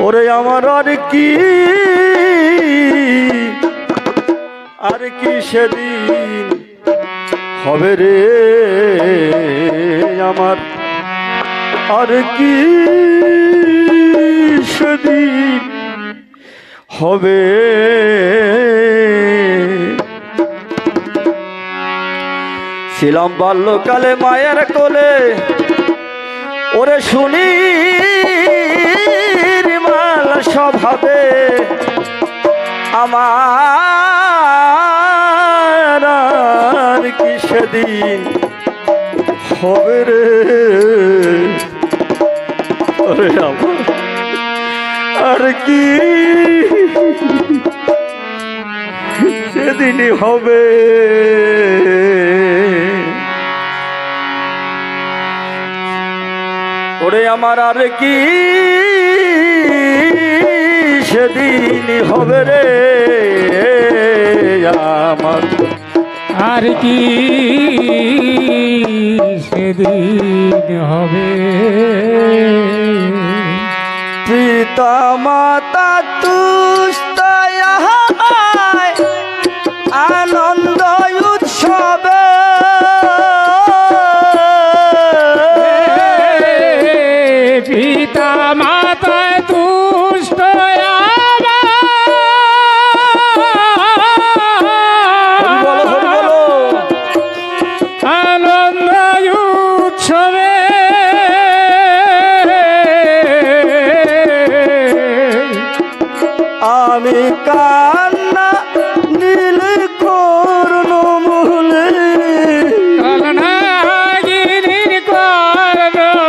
ওরে আমার আর কি? আর কি সেদিন হবে রে আমার? আর কি সেদিন হবে? ছিলাম বাল্যকালে মায়ের কোলে ওরে শুনি মাল স্বভাবে আমার আর কি সেদিন হবে রে? ওরে আমার আর কি সেদিনই হবে? ওরে আমার আর কি? সেদিন হবে রে আমার। আর কি? সেদিন হবে। পিতা মাতা তুস্তায় আনন্দ উৎসবে আমি কান্না নীল করুণ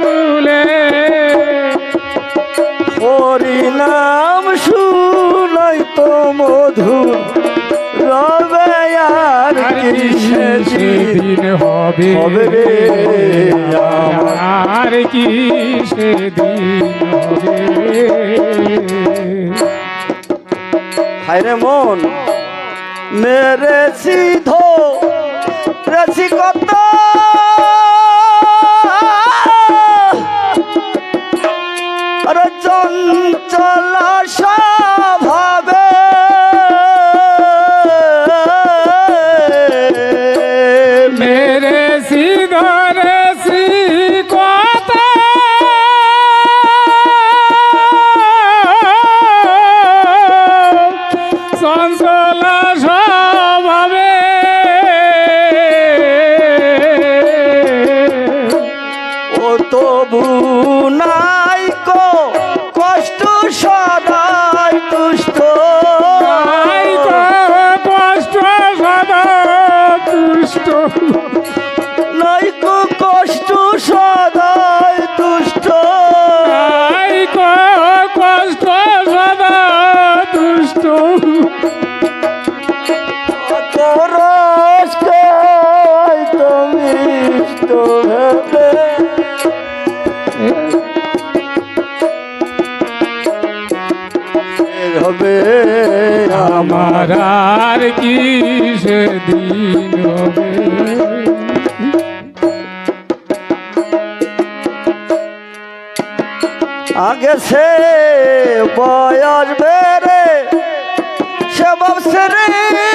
মূলে হরি শুনাই তো মধুর রবে আর আর কি কি সেদিন সেদিন হবে হবে আর কি সেদিন হবে? হায়রে মন। মেরেছি ধো রেছি কত তুষ্ট কষ্ট সদাই তুষ্ট। তাই কষ্ট সদা তুষ্ট। করসকে তুমি ইষ্ট ভেবে। হবে আমার আর কি সেদিন আগে সে বয়স বেড়ে সে বাবসে রে।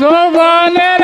Giovanni!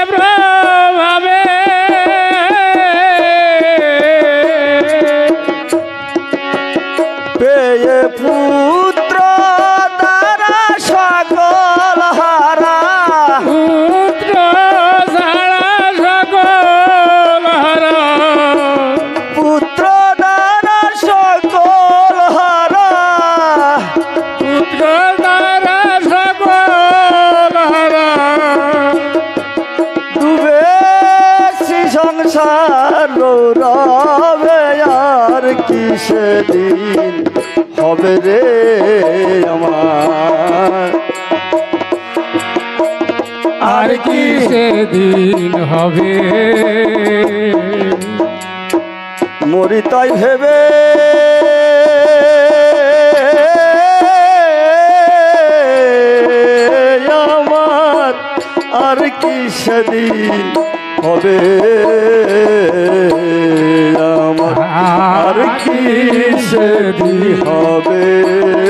যাবে রে আমার। আর কি সেদিন হবে? মরি তাই ভেবে আমার আর কি সেদিন হবে? রাখি সেদি হবে।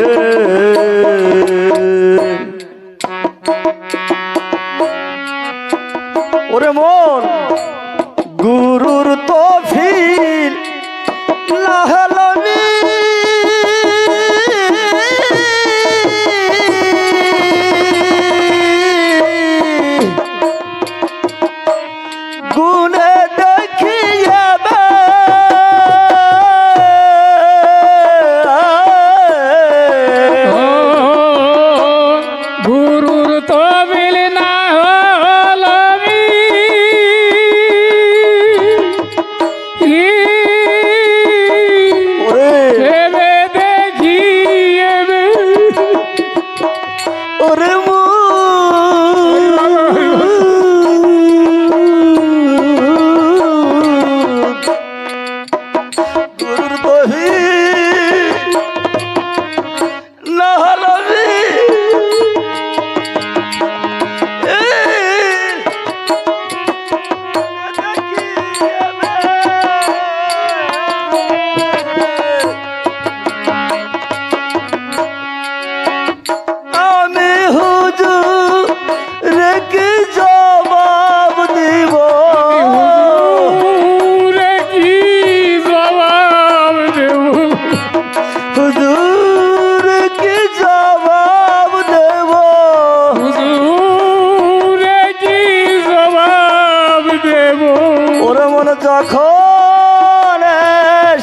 জীবন যখন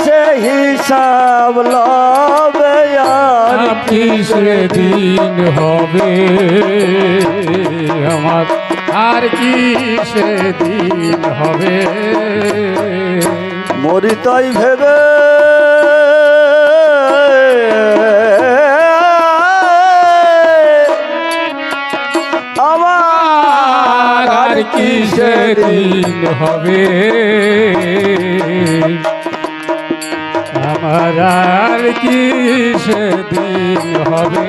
সে হিসাব লবে কিসরে দিন হবে আমার আর কিসরে দিন হবে? মরিতাই ভেবে হবে। আমার আর কি সেদিন হবে।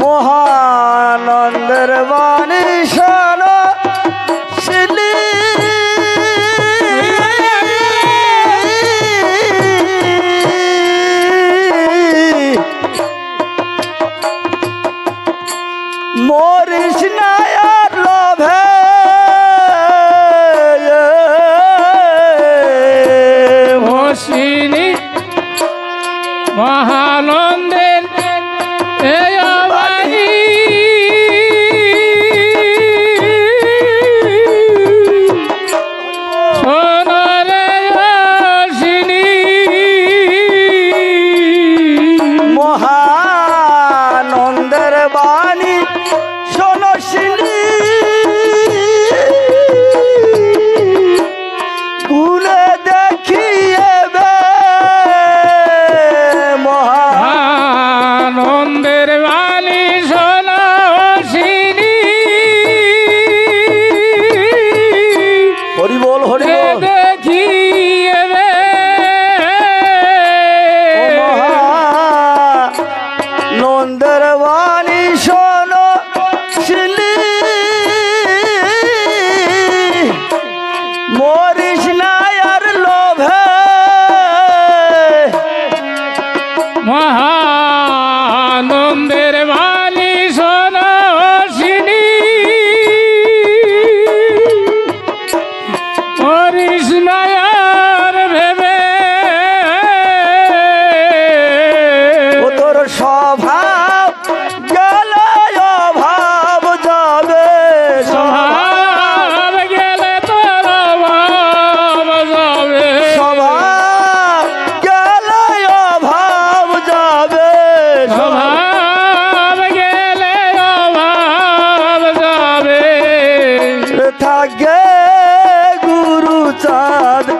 মহানন্দের বাণী শোন।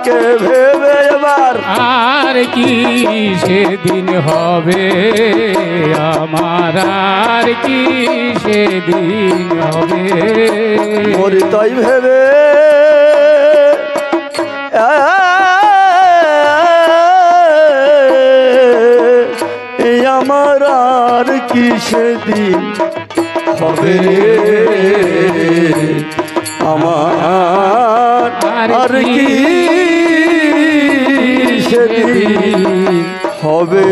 আমাকে ভেবে এবার। আর কি সেদিন হবে? আমার আর কি সেদিন হবে? মরি তাই ভেবে। আমার আর কি সেদিন হবে আমার আর কি সেদিন হবে